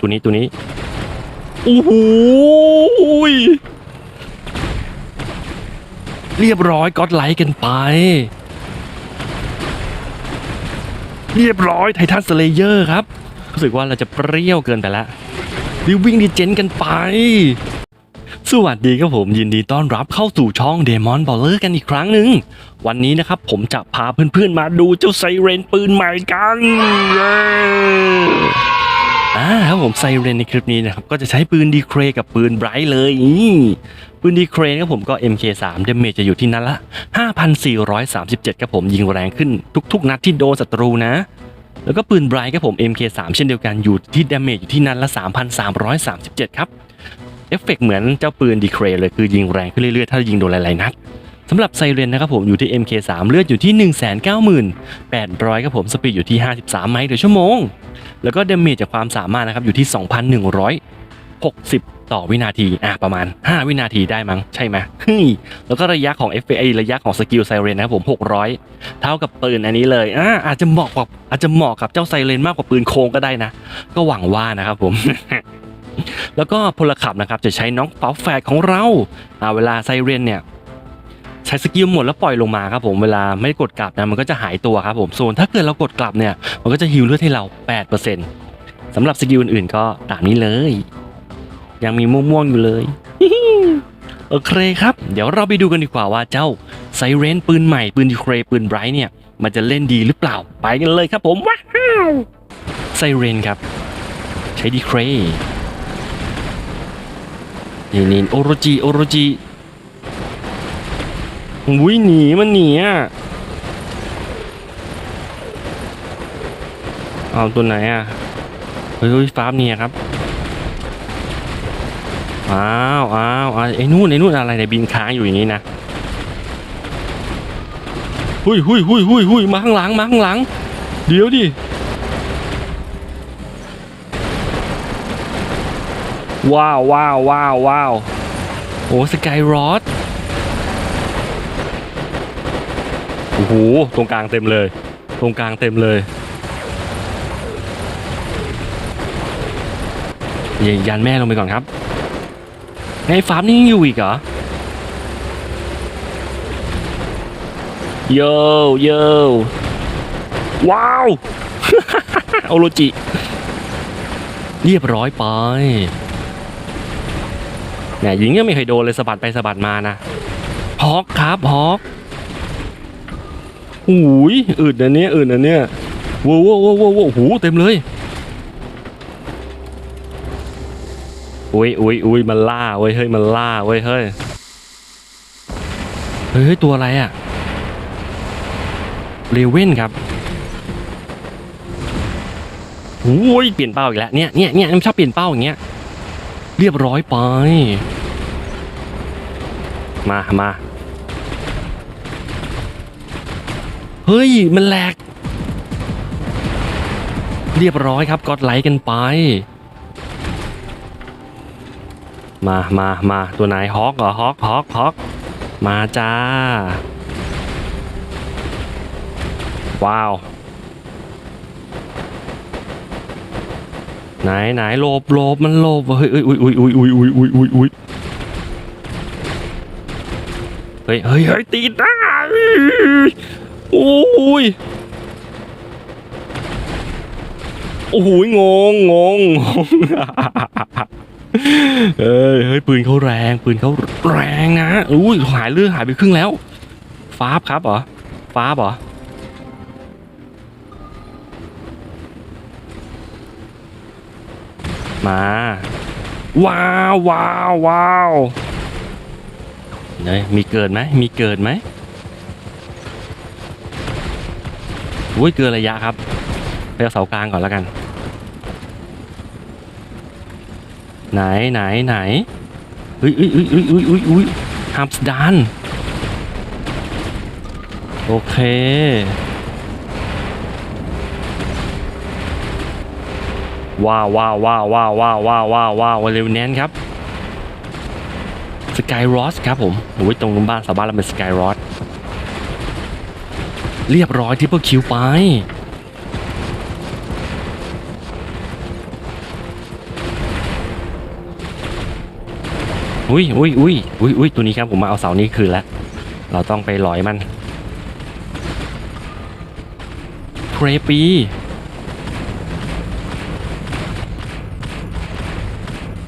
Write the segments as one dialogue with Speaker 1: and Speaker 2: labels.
Speaker 1: ตัวนี้ตัวนี้โอ้โหยเรียบร้อยก็อดไลค์กันไป เรียบร้อยไททันสเลเยอร์ครับ รู้สึกว่าเราจะเปรี้ยวเกินไปแล้วรีวิ่งดีเจนกันไป สวัสดีครับผมยินดีต้อนรับเข้าสู่ช่องเดมอนบอลเลอร์กันอีกครั้งหนึ่ง วันนี้นะครับผมจะพาเพื่อนๆมาดูเจ้าไซเรนปืนใหม่กันเย้ อ่าครับผมไซเรนในคลิปนี้นะครับก็จะใช้ปืนดีเครกับปืนไบรท์เลยนี่ปืนดีเครครับผมก็ MK3 เดเมจจะอยู่ที่นัดละ 5,437ครับผมยิงแรงขึ้นทุกๆ นัดที่โดนศัตรูนะ แล้วก็ปืนไบรท์ครับผม MK3 เช่นเดียวกันอยู่ที่เดเมจอยู่ที่นัดละ 3,337 ครับเอฟเฟกต์เหมือนเจ้าปืนดีเครเลยคือยิงแรงขึ้นเรื่อยๆ ถ้ายิงโดนหลายๆนัด สำหรับไซเรนนะครับผมอยู่ที่ MK3 เลือดอยู่ที่ 190,800ครับผมสปีดอยู่ที่ 53 ไมล์ต่อชั่วโมง แล้วก็เดเมจจากความสามารถนะครับอยู่ที่ 2,160 ต่อวินาทีอะประมาณ 5 วินาทีได้มั้งใช่ไหมเฮ้ยแล้วก็ระยะของ FA ระยะของสกิลไซเรนนะครับผม 600 เท่ากับปืนอันนี้เลยอ่าอาจจะเหมาะกับอาจจะเหมาะกับเจ้าไซเรนมากกว่าปืนโค้งก็ได้นะ ก็หวังว่านะครับผมแล้วก็พลขับนะครับจะใช้น้องฝาแฝดของเราอ่าเวลาไซเรนเนี่ย ใช้สกิลหมดแล้วปล่อยลงมาครับผมเวลาไม่กดกลับนะมันก็จะหายตัวครับผมส่วนถ้าเกิดเรากดกลับเนี่ยมันก็จะฮิวเลือดให้เรา 8%สำหรับสกิลอื่นๆก็ตามนี้เลย ยังมีม่วงๆอยู่เลยโอเคครับ เดี๋ยวเราไปดูกันดีกว่าว่าเจ้าไซเรนปืนใหม่ปืนดีเครปืนไบรท์เนี่ยมันจะเล่นดีหรือเปล่าไปกันเลยครับผมว้าวไซเรนครับ ใช้ดีเครนี่นี่โอโรจิโอโรจิ อุ้ยหนีมันหนีอะเอาตัวไหนอะเฮ้ยเฮ้ยฟ้าเนี่ยครับอ้าวอ้าวอ้าวไอ้นู่นไอ้นู่นอะไรเนี่ยบินค้างอยู่อย่างนี้นะหุยหุยหุยหุยหุยมาข้างหลังมาข้างหลัง เดี๋ยวดิว้าวว้าวว้าวว้าวโอ้สกายรอด โอ้โหตรงกลางเต็มเลย ตรงกลางเต็มเลยยยันแม่ลงไปก่อนครับไงฟาร์มนี่ยังอยู่อีกเหรอโยโยว้าวโอโรจิ เรียบร้อยไปเนี่ยยิงยังไม่เคยโดนเลยสะบัดไปสะบัดมานะฮอกครับฮอก หูยอึดอันนี้อึดอันเนี้ยว้าวว้าวว้าวว้าวหูเต็มเลยอุ้ยอุ้ยอุ้ยมันล่าเว้ยเฮ้ยมันล่าเว้ยเฮ้ยเฮ้ยเฮ้ยตัวอะไรอะเรเว่นครับโอ้ยเปลี่ยนเป้าอีกแล้วเนี่ยเนี่ยเนี่ยมันชอบเปลี่ยนเป้าอย่างเงี้ยเรียบร้อยไป มามา เฮ้ย มันแหลก เรียบร้อยครับกดไลค์กันไป มามามาตัวไหนฮอกเหรอฮอกฮอกฮอกมาจ้า ว้าว ไหนไหนหลบหลบมันหลบเฮ้ยเฮ้ยอุ้ยอุ้ยอุ้ยอุ้ยอุ้ยอุ้ยอุ้ยอุ้ยเฮ้ยเฮ้ยเฮ้ยตีได้โอ้ยโอ้โหงงงงงเฮ้ยเฮ้ยปืนเขาแรงปืนเขาแรงนะอุ้ยหายเลือดหายไปครึ่งแล้ว ฟ้าบครับเหรอฟ้าบเหรอมาว้าวว้าวว้าวเนยมีเกินไหมมีเกินไหม อุ้ยเกินระยะครับไปเอาเสากลางก่อนแล้วกัน ไหนไหนไหนอุ้ยอุ้ยอุ้ยอุ้ยอุ้ยอุ้ยอุ้ยฮับสดานโอเคว้าวว้าวว้าวว้าวว้าวว้าวว้าวว้าวเร็วแนนครับสกายรอสครับผมโอ้ยตรงบ้านสาวบ้านเราเป็นสกายรอส เรียบร้อยที่เพิ่คิวไป อุ้ยอุ้ยอุ้ยอุ้ยอุ้ยตัวนี้ครับผมมาเอาเสานี้คืนแล้ว เราต้องไปลอยมันเพรปี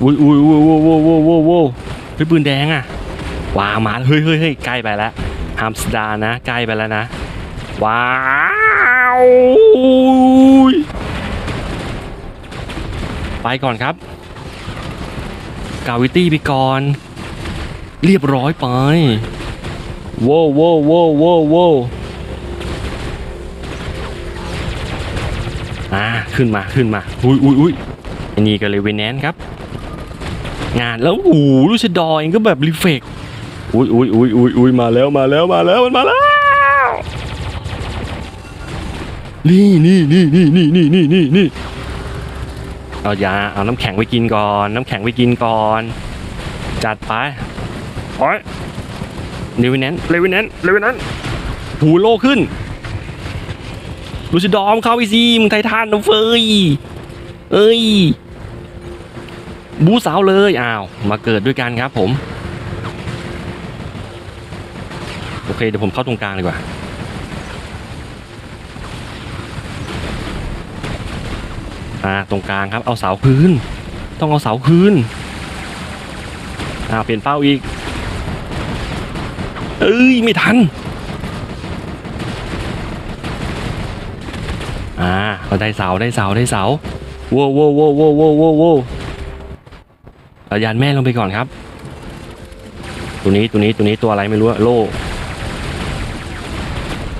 Speaker 1: อุ้ยอุ้ยอุ้ยโว้โว้โว้โว้โว้เฮ้ยปืนแดงอะว้ามาเฮ้ยเฮ้ยเฮ้ยใกล้ไปแล้วฮามสดานะใกล้ไปแล้วนะ ว้าวไปก่อนครับกาวิตี้ไปก่อน เรียบร้อยไปโว้วโว้วโว้วโว้วโว้วอ่าขึ้นมาขึ้นมาอุ้ยอุ้ยอุ้ยอันนี้ก็เลยเวนแนนครับ งานแล้วโอ้โหลูชดอเองก็แบบรีเฟกอุ้ยอุ้ยอุ้ยอุ้ยอุ้ยมาแล้วมาแล้วมาแล้วมันมาแล้ว นี่นี่นี่นี่นี่นี่นี่นี่นี่เอายาเอาน้ำแข็งไปกินก่อน น้ำแข็งไปกินก่อน จัดไปโอ้ยเลวินแนนเลวินแนนเลวินแนนหูโลขึ้นลูซิดอมเข้าไปสิมึงไททันนะเฟยเอ้ย บูสาวเลยอ้าว มาเกิดด้วยกันครับผม โอเค เดี๋ยวผมเข้าตรงกลางดีกว่า อ่าตรงกลางครับเอาเสาคืน ต้องเอาเสาคืนอ่าเปลี่ยนเป้าอีก เอ้ยไม่ทันอ่าเราได้เสาได้เสาได้เสาโว้วโว้วโว้วโว้วโว้วโว้วโว้วอายานแม่ลงไปก่อนครับ ตัวนี้ตัวนี้ตัวนี้ตัวอะไรไม่รู้โล่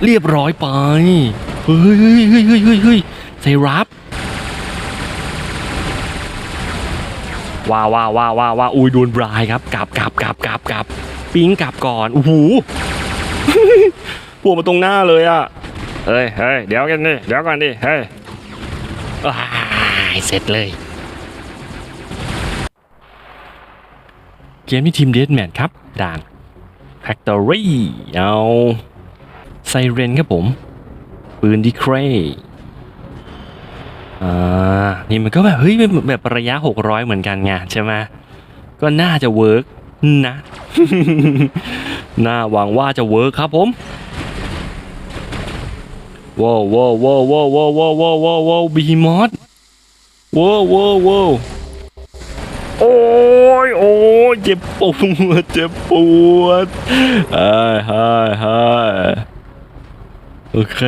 Speaker 1: เรียบร้อยไปเฮ้ยเฮ้ยเฮ้ยเฮ้ยเฮ้ยเฮ้ยเซรับ ว้าวว้าวว้าวว้าวว้าวอุ้ยโดนบรายครับกลับกลับกลับกลับกลับปิ้งกลับก่อนโอ้โหพวกมาตรงหน้าเลยอะเฮ้ยเฮ้ยเดี๋ยวกันดิเดี๋ยวก่อนดิเฮ้ยว้ายเสร็จเลย เกมนี้ทีมเดสแมนครับ ด่าน Factory เอาไซเรนครับผม ปืนดีเคร อ่านี่มันก็แบบเฮ้ยแบบระยะ 600 เหมือนกันไงใช่ไหมก็น่าจะเวิร์กนะ น่าหวังว่าจะเวิร์กครับผมว้าวว้าวว้าวว้าวว้าวว้าวว้าวว้าวว้าวบีมอสว้าวว้าวว้าวโอ้ยโอ้ยเจ็บปวดเจ็บปวดเฮ้ยเฮ้ยเฮ้ยโอเค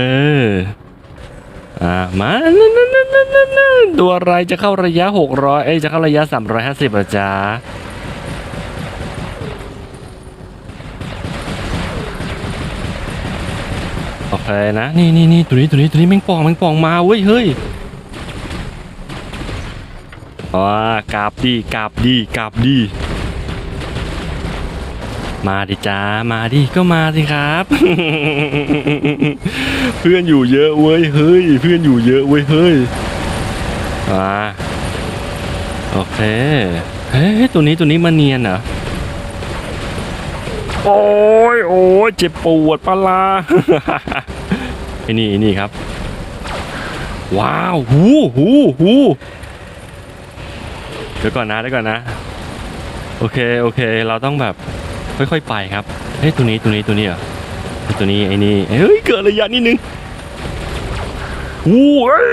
Speaker 1: อ่ามานั่นนั่นนั่นนั่นนั่นตัวอะไรจะเข้าระยะ 600 เอ้ยจะเข้าระยะ 350อะจ๊ะโอเคนะ นี่นี่นี่ตัวนี้ตัวนี้ตัวนี้แมงป่องแมงป่องมาเว้ยเฮ้ยว้ากราบดีกราบดีกราบดี มาดิจ้ามาดิก็มาสิครับ เพื่อนอยู่เยอะเว้ยเฮ้ย เพื่อนอยู่เยอะเว้ยเฮ้ยอ่าโอเคเฮ้ยตัวนี้ตัวนี้มาเนียนเหรอโอ้ยโอ้ยเจ็บปวดปะลาไอ้นี่ไอ้นี่ครับ ว้าวหูหูหูเดี๋ยวก่อนนะเดี๋ยวก่อนนะ โอเคโอเค เราต้องแบบ ค่อยๆไปครับเฮ้ยตัวนี้ตัวนี้ตัวนี้เหรอตัวนี้ไอ้นี่เฮ้ยเกิดระยะนิดนึงโอ้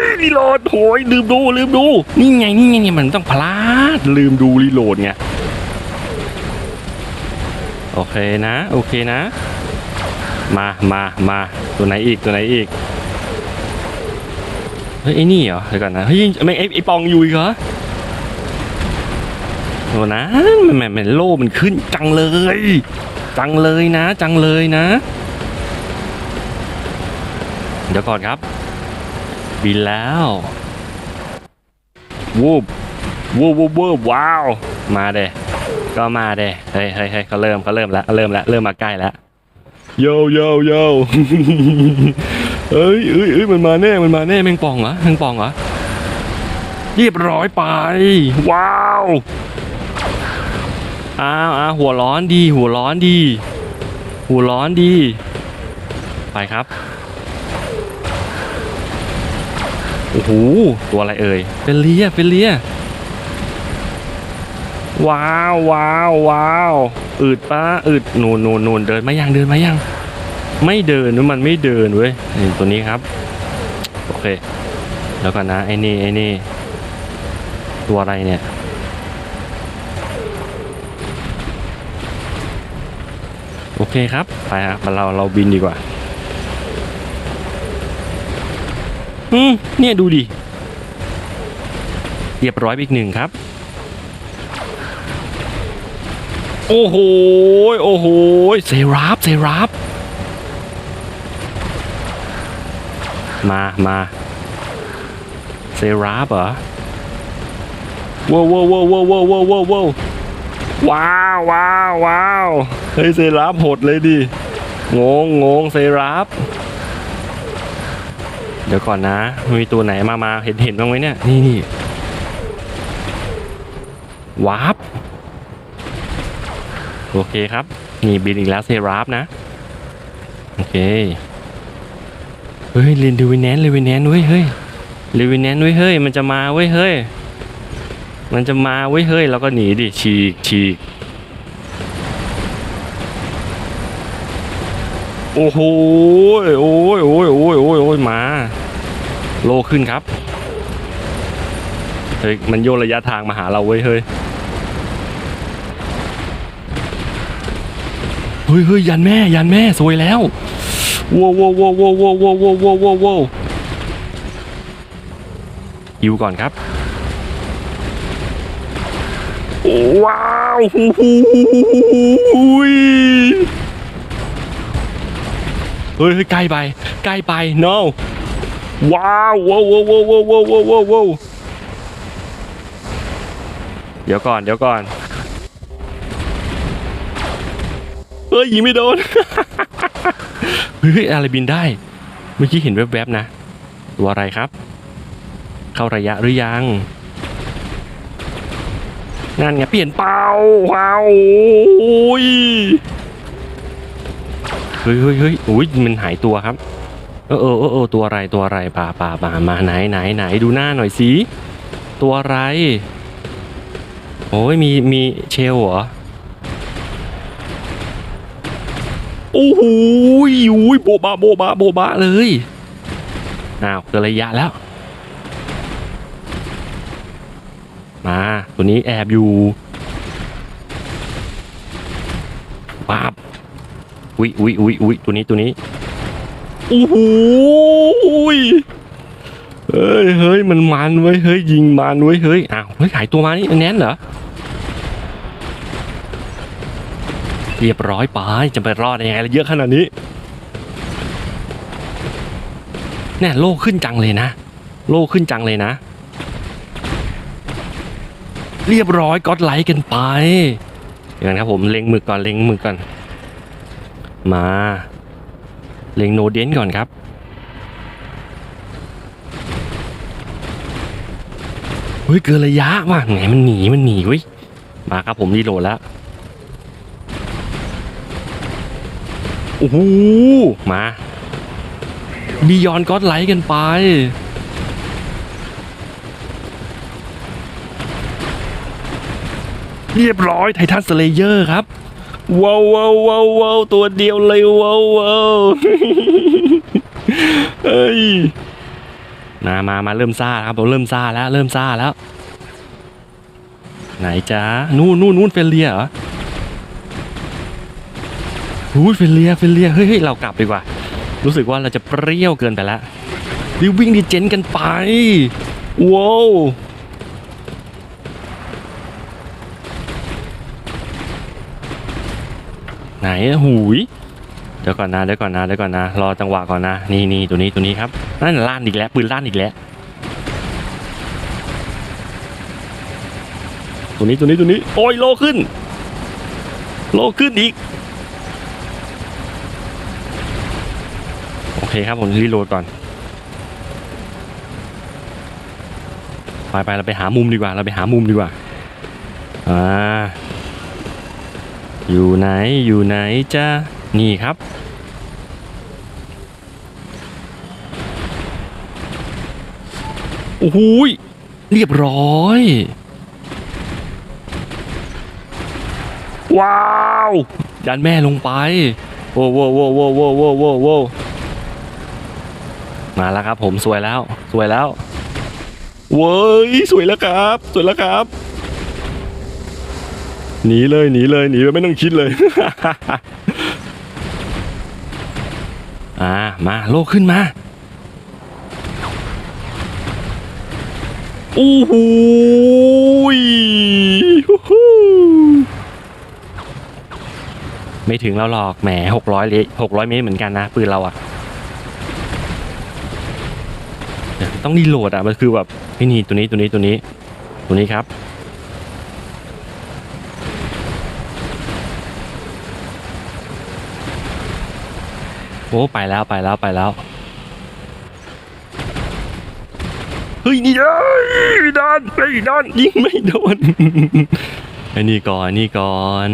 Speaker 1: ยรีโหลดโหยลืมดูลืมดู นี่ไงนี่ไงเนี่ยมันต้องพลาดลืมดูรีโหลดไงโอเคนะ โอเคนะ มามามาตัวไหนอีกตัวไหนอีกเฮ้ยไอ้นี่เหรอเดี๋ยวก่อนนะเฮ้ยไม่ไอ้ไอ้ปองอยู่อีกเหรอ โอ้นะมันแหม่โล่มันขึ้นจังเลย จังเลยนะ จังเลยนะ เดี๋ยวก่อนครับ บินแล้ววูบวูบวูบวูบว้าว มาเดก็มาเดเฮ้ยเฮ้ยเฮ้ยเขาเริ่มเขาเริ่มแล้วเริ่มแล้วเริ่มมาใกล้แล้วโยโยโยเอ้ยเอ้ยเอ้ยมันมาแน่มันมาแน่แมงป่องเหรอแมงป่องเหรอเรียบร้อยไป ว้าว อ้าวอ้าวหัวร้อนดี หัวร้อนดี หัวร้อนดี ไปครับ โอ้โห ตัวอะไรเอ่ย เป็นเลียเป็นเลียว้าวว้าวว้าวอืดปะอืดนูนนูนนูนเดินมายังเดินมายัง ไม่เดินมันไม่เดินเว้ยนี่ตัวนี้ครับ โอเค แล้วก่อนนะไอ้นี่ไอ้นี่ ตัวอะไรเนี่ย โอเคครับ ไปฮะมาเราเราบินดีกว่า อืมเนี่ยดูดิ เรียบร้อยอีกหนึ่งครับ โอ้โห โอ้โห เซราฟเซราฟมามาเซราฟเหรอว้าวว้าวว้าวว้าวว้าวว้าว ว้าวว้าวว้าวเฮ้ยเซราฟโหดเลยดิงงงงเซราฟเดี๋ยวก่อนนะมีตัวไหนมามาเห็นเห็นบ้างไหมเนี่ยนี่นี่วาร์ปโอเคครับ นี่บินอีกแล้วเซราฟนะ โอเค เฮ้ยเรนดูวินแนนเลวินแนนเว้ยเฮ้ยเลวินแนนเว้ยเฮ้ยมันจะมาเว้ยเฮ้ย มันจะมาเว้ยเฮ้ยเราก็หนีดิฉีกฉีกโอ้โหโอ้ยโอ้ยโอ้ยโอ้ยโอ้ยมา โลขึ้นครับเฮ้ยมันโยนระยะทางมาหาเราเว้ยเฮ้ยเฮ้ยเฮ้ยยันแม่ยันแม่สวยแล้วว้าวว้าวว้าวว้าวว้าวว้าวว้าวว้าวหิวก่อนครับ ว้าวเฮ้ยใกล้ไปใกล้ไป no ว้าวว้าวว้าวว้าวว้าวว้าวเดี๋ยวก่อนเดี๋ยวก่อนเฮ้ยยิงไม่โดนเฮ้ยอะไรบินได้ เมื่อกี้เห็นแวบๆนะ ตัวอะไรครับ เข้าระยะหรือยัง นั่นไงเปลี่ยนเป้าว้าวโอ้ยเฮ้ยเฮ้ยเฮ้ยโอ้ยมันหายตัวครับ เออเออเออตัวอะไรตัวอะไรป่าป่าป่ามาไหนไหนไหนดูหน้าหน่อยสิตัวอะไรโอ้ยมีมีเชลเหรอโอ้โหอุ้ยโบบะโบบะโบบะเลยอ้าวเกินระยะแล้ว มาตัวนี้แอบอยู่ป๊าบอุ้ยอุ้ยอุ้ยอุ้ยตัวนี้ตัวนี้โอ้โหเฮ้ยเฮ้ยมันมันไว้ยเฮ้ยยิงมันไว้ยเฮ้ยอ้าวเฮ้ยหายตัวมานี่แน่นเหรอเรียบร้อยไปจะไปรอดยังไงละเยอะขนาดนี้เนี่ยโล่ขึ้นจังเลยนะ โล่ขึ้นจังเลยนะ เรียบร้อยก็ไลค์กันไปอย่างนั้นครับผมเล็งมึกก่อนเล็งมึกก่อน มาเล็งโนเดนก่อนครับเฮ้ยเกินระยะว่ะไงมันหนีมันหนีเว้ยมาครับผมรีโหลดแล้วโอ้โหมาบียอนก็ไลค์กันไป เรียบร้อยไททันสเลเยอร์ครับว้าวว้าวว้าวว้าวตัวเดียวเลยว้าวว้าวเฮ้ยมามามาเริ่มซ่าครับผมเริ่มซ่าแล้ว เริ่มซ่าแล้ว ไหนจ๊ะนู่นนู่นนู่นเฟลเลียเหรอหูยเฟลเลียเฟลเลียเฮ้ยเฮ้ยเรากลับดีกว่า รู้สึกว่าเราจะเปรี้ยวเกินไปแล้วรีบวิ่งดีเจนกันไปว้าว ไหนหูยเดี๋ยวก่อนนะเดี๋ยวก่อนนะเดี๋ยวก่อนนะรอจังหวะก่อนนะนี่นี่ตัวนี้ตัวนี้ครับนั่นลั่นอีกแล้วปืนลั่นอีกแล้วตัวนี้ตัวนี้ตัวนี้โอ้ยโลขึ้น โลขึ้นอีกโอเคครับผมรีโหลดก่อนไปไปเราไปหามุมดีกว่าเราไปหามุมดีกว่าอ่า อยู่ไหนอยู่ไหนจ้านี่ครับ โอ้โหยเรียบร้อย ว้าวยันแม่ลงไป โว้วโว้วโว้วโว้วโว้วโว้วโว้วโว้วมาแล้วครับผมสวยแล้ว สวยแล้วเว้ยสวยแล้วครับ สวยแล้วครับ หนีเลยหนีเลยหนีไปไม่ต้องคิดเลย อ่ามาโลขึ้นมาโอ้โหฮู้ไม่ถึงแล้วหรอกแหมหกร้อยเลหกร้อยเมตรเหมือนกันนะปืนเราอะต้องรีโหลดอะมันคือแบบนี่นี่ตัวนี้ตัวนี้ตัวนี้ ตัวนี้ครับ โอ้ไปแล้วไปแล้วไปแล้วเฮ้ยนี่เอ้ยไม่โดนไม่โดนยิงไม่โดนไอ้นี่ก่อนไอ้นี่ก่อน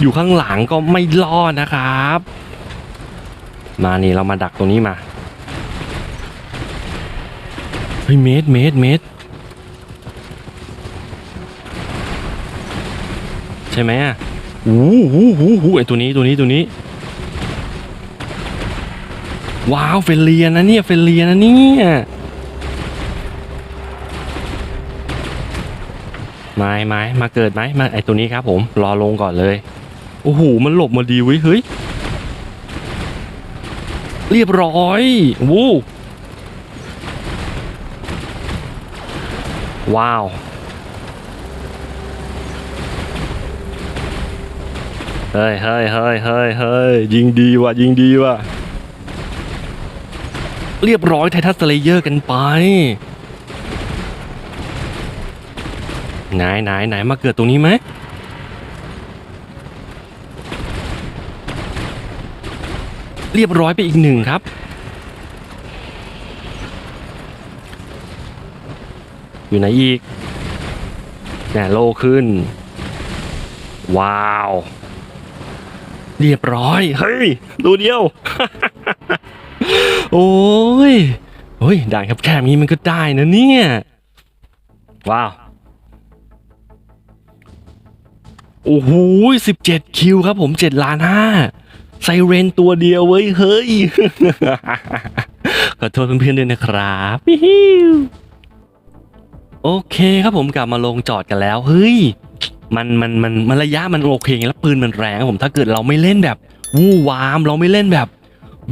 Speaker 1: อยู่ข้างหลังก็ไม่รอดนะครับ มานี่เรามาดักตรงนี้มาเฮ้ยเมตรเมตรเมตรใช่ไหมอะอู้หูหูหูไอตัวนี้ตัวนี้ตัวนี้ ว้าวเฟลเลียนะเนี่ยเฟลเลียนะเนี่ยไม้ไม้มาเกิดไหมมาไอตัวนี้ครับผมรอลงก่อนเลยโอ้โหมันหลบมาดีเว้ยเฮ้ยเรียบร้อยวู้ว้าวเฮ้ยเฮ้ยเฮ้ยเฮ้ยเฮ้ยยิงดีว่ะยิงดีว่ะ เรียบร้อยไททัสเลเยอร์กันไปไหนไหนไหนมาเกิดตรงนี้ไหมเรียบร้อยไปอีกหนึ่งครับ อยู่ไหนอีกแหนโลขึ้น ว้าว เรียบร้อย เฮ้ยตัวเดียว โอ้ยโอ้ยด่านครับแค่นี้มันก็ได้นะเนี่ย ว้าว โอ้โหสิบเจ็ดคิวครับผมเจ็ดล้านห้าไซเรนตัวเดียวเว้ย เฮ้ย ขอโทษเพื่อนๆด้วยนะครับฮิวโอเคครับผมกลับมาลงจอดกันแล้ว เฮ้ย มันมันมันมันระยะมันโอเคไงแล้วปืนมันแรงครับผมถ้าเกิดเราไม่เล่นแบบ วู่วาม เราไม่เล่นแบบ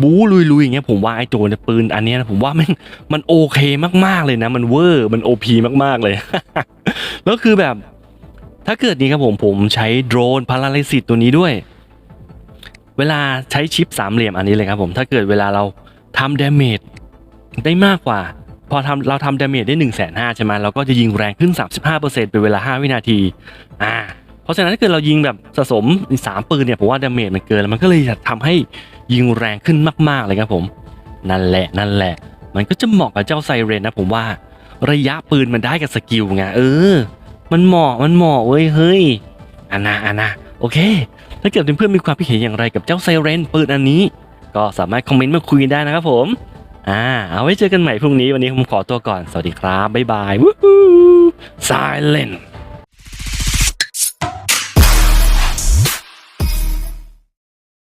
Speaker 1: บู๊ลุยๆอย่างเงี้ยผมว่าไอ้ตัวเนี่ยปืนอันเนี้ยนะผมว่ามันมันโอเคมากๆเลยนะ มันเวอร์มันโอพีมากๆเลย แล้วคือแบบ ถ้าเกิดนี้ครับผมผมใช้โดรนพาราลิซิตตัวนี้ด้วย เวลาใช้ชิปสามเหลี่ยมอันนี้เลยครับผมถ้าเกิดเวลาเราทำดาเมจได้มากกว่า พอทำเราทำดาเมจได้1นึ่งแสนห้าใช่ไหมเราก็จะยิงแรงขึ้น 35%เป็นเวลา 5 วินาที อ่า ราะฉะนั้นถ้าเกิดเรายิงแบบสะสมสามปืนเนี่ยผมว่าดาเมจมันเกินแล้วมันก็เลยจะทำให้ยิงแรงขึ้นมากๆเลยครับผม นั่นแหละนั่นแหละ มันก็จะเหมาะกับเจ้าไซเรนนะผมว่าระยะปืนมันได้กับสกิลไงเออ มันเหมาะมันเหมาะเว้ยเฮ้ยอันนะอันนะโอเค ถ้าเกิดเพื่อนๆมีความคิดเห็นอย่างไรกับเจ้าไซเรนปืนอันนี้ ก็สามารถคอมเมนต์มาคุยได้นะครับผมอ่าเอาไว้เจอกันใหม่พรุ่งนี้วันนี้ผมขอตัวก่อน สวัสดีครับ บ๊ายบายวู้ฮู้ไซเลน